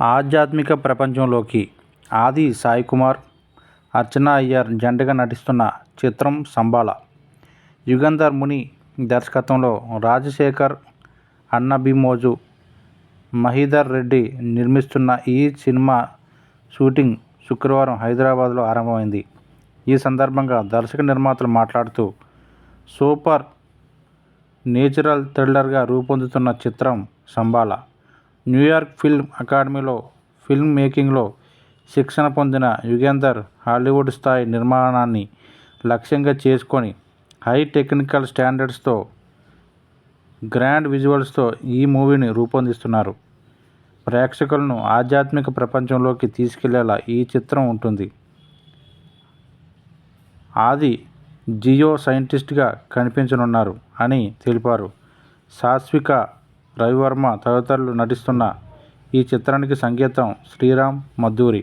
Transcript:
ఆధ్యాత్మిక ప్రపంచంలోకి ఆది సాయికుమార్ అర్చన అయ్యర్ జంటగా నటిస్తున్న చిత్రం సంబాల. యుగంధర్ ముని దర్శకత్వంలో రాజశేఖర్ అన్నబిమోజు మహీధర్ రెడ్డి నిర్మిస్తున్న ఈ సినిమా షూటింగ్ శుక్రవారం హైదరాబాద్లో ఆరంభమైంది. ఈ సందర్భంగా దర్శక నిర్మాతలు మాట్లాడుతూ సూపర్ నేచురల్ థ్రిల్లర్గా రూపొందుతున్న చిత్రం సంబాల. న్యూయార్క్ ఫిల్మ్ అకాడమీలో ఫిల్మ్ మేకింగ్లో శిక్షణ పొందిన యుగేందర్ హాలీవుడ్ స్థాయి నిర్మాణాన్ని లక్ష్యంగా చేసుకొని హై టెక్నికల్ స్టాండర్డ్స్తో గ్రాండ్ విజువల్స్తో ఈ మూవీని రూపొందిస్తున్నారు. ప్రేక్షకులను ఆధ్యాత్మిక ప్రపంచంలోకి తీసుకెళ్ళేలా ఈ చిత్రం ఉంటుంది. ఆది జియో సైంటిస్ట్గా కనిపించనున్నారు అని తెలిపారు. సాత్విక రవివర్మ తదితరులు నటిస్తున్న ఈ చిత్రానికి సంగీతం శ్రీరామ్ మధూరి